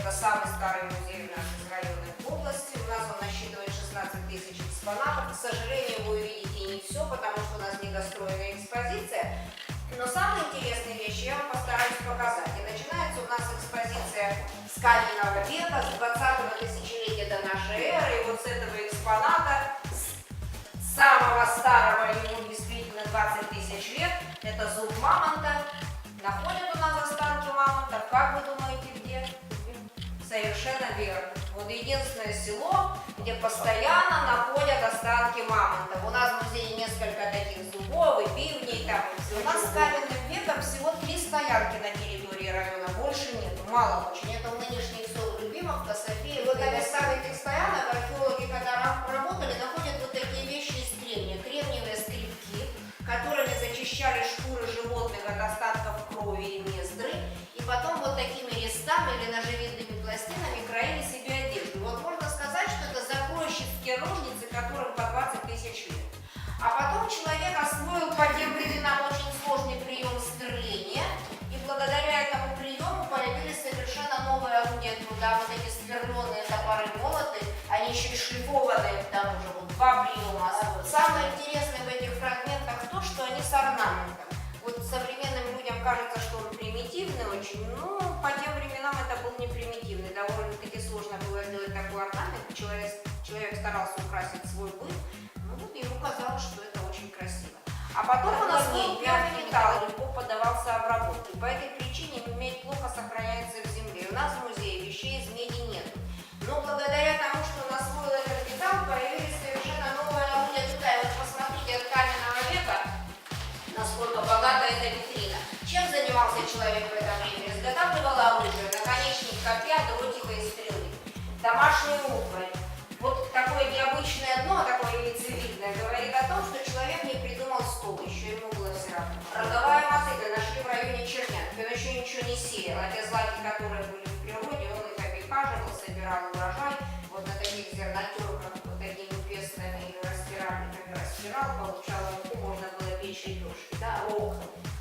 Это самый старый музей нас из районной области. У нас он насчитывает 16 тысяч экспонатов. К сожалению, вы увидите не все, потому что у нас недостроенная экспозиция. Но самые интересные вещи я вам постараюсь показать. И начинается у нас экспозиция с каменного века, с 20-го тысячелетия до нашей эры. И вот с этого экспоната, с самого старого, ему действительно 20 тысяч лет, это зуб мамонта. Находят у нас останки мамонтов, как вы думаете? Совершенно верно. Вот единственное село, где постоянно находят останки мамонтов. У нас в музее несколько таких зубов и бивней там. У нас с каменным веком всего три стоянки на территории района, больше нет, мало очень. Это у нынешних сел Любимовка, София. Вот на местах этих стоянок археологи, когда ра- работали, находят вот такие вещи из кремния. Кремниевые скрипки, которыми зачищали шкуры животных от остатков крови и мездры. И потом вот такими резцами или ножевидными по 20 тысяч лет. А потом человек освоил по тем временам очень сложный прием сверления. И благодаря этому приему появились совершенно новые орудия труда. Вот эти сверленные топоры молоты, они еще и шлифованные, к тому же, вот два приема освоил. Самое интересное в этих фрагментах то, что они с орнаментом. Вот современным людям кажется, что он примитивный очень, но по тем временам это был не примитивный. Довольно-таки сложно было сделать такой орнамент. Человек, человек старался украсить свой быт. Ну вот ему казалось, что это очень красиво. А потом у нас был мягкий металл, легко поддавался обработке. По этой причине медь плохо сохраняется в земле. У нас в музее вещей из меди нет. Но благодаря тому, что он освоил этот металл, появились совершенно новые орудия труда. И вот посмотрите, от каменного века, насколько богата эта витрина. Чем занимался человек в это время? Изготавливал оружие, наконечник копья, дротика и стрелы. Домашнюю утварь. Такое необычное дно, такое лицевидное, говорит о том, что человек не придумал стол, еще ему было все равно. Роговая мотыга нашли в районе Чернянки, он еще ничего не сеял, а те злаки, которые были в природе, он их обихаживал, собирал урожай, вот на таких зернотерках, вот такими пестами или растиральниками растирал, получал муку, можно было печь лепешки, да, рог,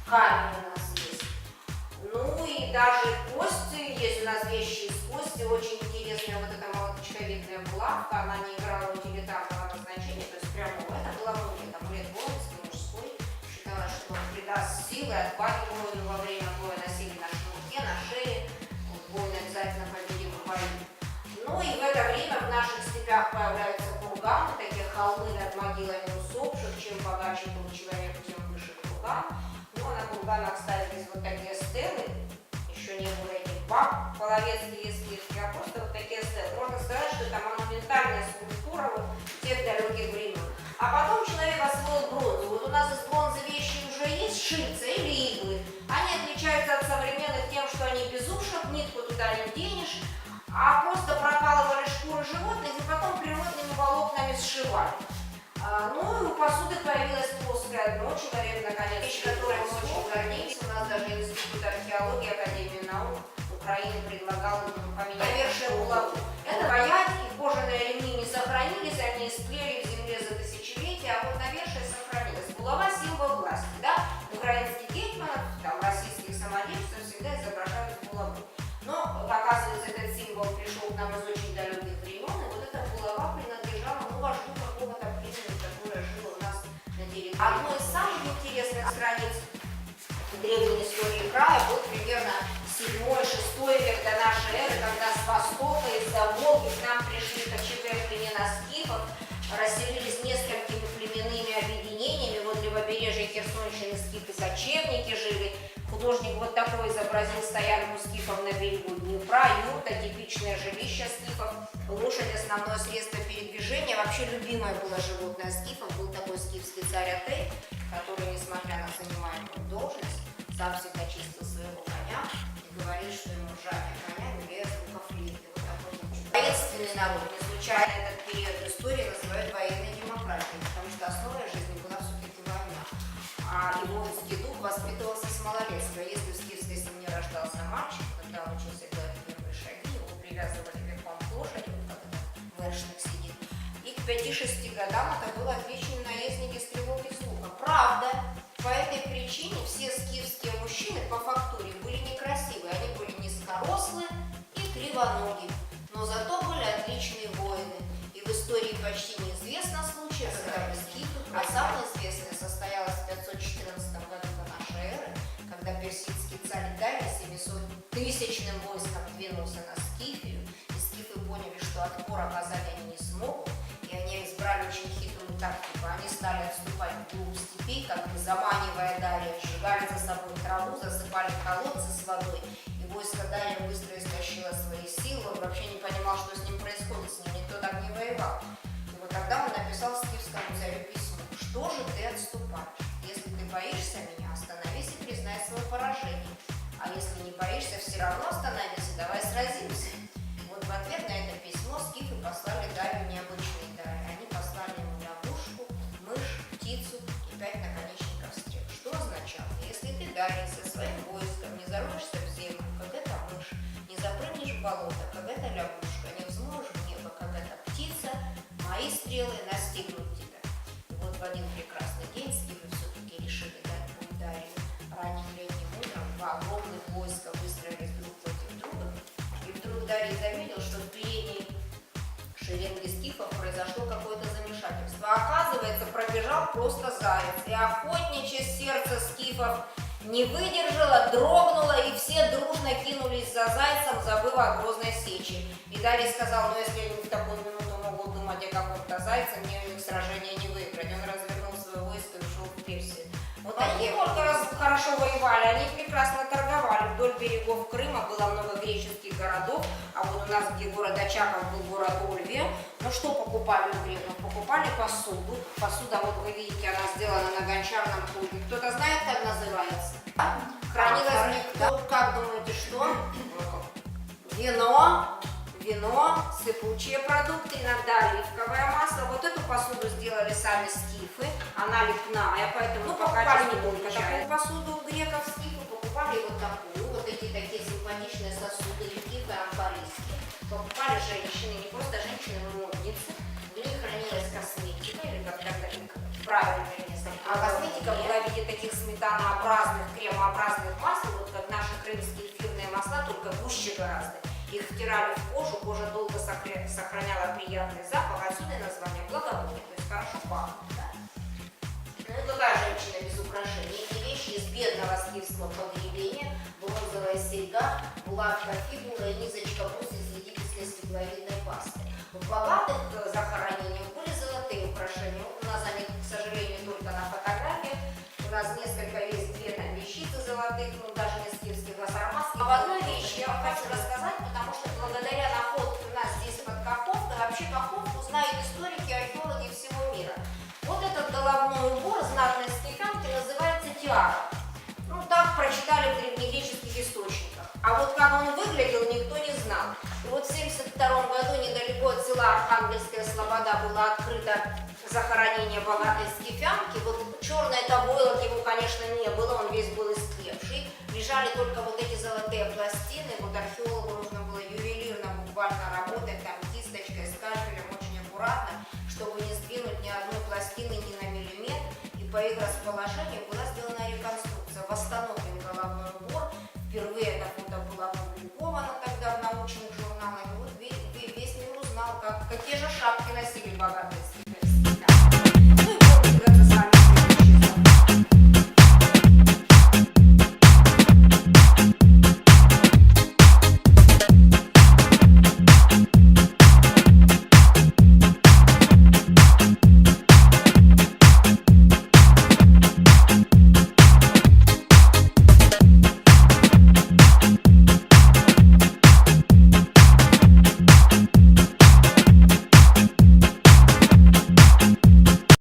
камень у нас есть. Ну и даже кости, есть у нас вещи из кости, очень интересная вот эта молоточковидная булавка, она не играла утилитарного назначения, то есть прямого, это был амулет, амулет воинский, мужской, считалось, что он придаст силы, отбавит воину во время боя носили на шнурке, на шее, вот воин обязательно победил в бою. Ну и в это время в наших степях появляются курганы, такие холмы над могилами усопших, чем богаче был человек, тем выше курган. Ну, а на курганах ставились вот такие стелы, еще не было этих баб, половецкие и скидки, а просто нитку туда не денешь, а просто прокалывали шкуры животных и потом природными волокнами сшивали. А, Ну и у посуды появилось плоское дно, человек наконец, вещь, которой мы очень гордимся. У нас даже Институт археологии Академии наук Украины предлагал поменять навершие булаву. Это рояль и кожаные ремни не сохранились, они истлели в земле за тысячелетия, а вот навершие древней истории края был примерно 7-6 век до нашей эры, когда с востока, из-за Волги к нам пришли кочевые племена скифов, расселились несколькими племенными объединениями, возле побережья Херсонщины скифы-кочевники жили. Художник вот такой изобразил стоянку скифов на берегу Днепра, юрта, типичное жилище скифов, лошадь, основное средство передвижения. Вообще любимое было животное скифов, был такой скифский царь Атей, который, несмотря на занимаемую должность, сам всегда чистил своего коня и говорил, что ему ржание коня милее звуков флейты. Вот такой вот Воинственный народ, не случайно этот период истории называют военной демократией, потому что основой жизни была все-таки война. А и воинский дух воспитывался с малолетства. Если в скифской семье рождался мальчик, когда он учился делать первые шаги, его привязывали верхом к лошади, вот как это вершник сидит. И к 5-6 годам это был отличный наездник и стрелок из лука. Правда, по этой причине все скифские мужчины по фактуре были некрасивы, они были низкорослые и кривоногие, но зато были отличные воины. И в истории почти неизвестно случая, когда скифы, а самое известное состояние вглубь степей, как бы заманивая Дария, сжигали за собой траву, засыпали колодцы с водой, и войско Дария быстро истощило свои силы, он вообще не понимал, что с ним происходит, с ним никто так не воевал. И вот тогда он написал скифскому царю письмо. Что же ты отступаешь? Если ты боишься меня, остановись и признай свое поражение. А если не боишься, все равно остановись и давай сразимся. Болото, эта лягушка, не взмоешь в небо, эта птица, мои стрелы настигнут тебя. И вот в один прекрасный день скифы все-таки решили дать бой Дарью. Ранним летним утром два огромных войска выстроились друг против друга, и вдруг Дарий заметил, что в передней шеренге скифов произошло какое-то замешательство. Оказывается, пробежал просто заяц, и охотничье сердце скифов не выдержало, дрогнуло, и все дружно кинулись за зайцем, забыв о грозной сече. И Дарий сказал, ну если они в такую минуту могут думать о каком-то зайце, мне у них сражение не выиграть. Он развернул свое войско и ушел в Персию. Вот они не только раз хорошо воевали, они прекрасно торговали. Вдоль берегов Крыма было много греческих городов, а вот у нас, где город Очаков, был город Ольвия. Ну что покупали у греков? Покупали посуду. Посуда, вот вы видите, она сделана на гончарном круге. Кто-то знает, как называется? А? Хранилась не кто? Как думаете, что? Вино, вино, сыпучие продукты, иногда оливковое масло. Вот эту посуду сделали сами скифы, она лепная, поэтому Ну, по покупали не только такую посуду у греков скифы покупали вот такую, правильно место. А косметика была в виде таких сметанообразных, кремообразных масел, вот как наши крымские эфирные масла, только гуще гораздо. Их втирали в кожу, кожа долго сохра- сохраняла приятный запах, отсюда и название благовоние, то есть хорошо пахнет. Да? Ну какая женщина без украшений? Эти вещи из бедного скифского погребения, бронзовая серьга, булавка фигура и низочка бус из египетской стекловидной пасты. В богатых э, захоронениях были золотые украшения. Вот у нас несколько есть две там вещицы золотых, ну даже не скифских, а в одной вещи я вам хочу рассказать, потому что благодаря находке у нас здесь под Каховкой, вообще Каховку знают историки археологи всего мира. Вот этот головной убор знатной скифянки называется тиара. Ну, так прочитали в древнегреческих источниках. А вот как он выглядел, никто не знал. И вот в 72 году недалеко от села Архангельская Слобода было открыто захоронение богатой скифянки. Вот Какие же шапки носили богатые?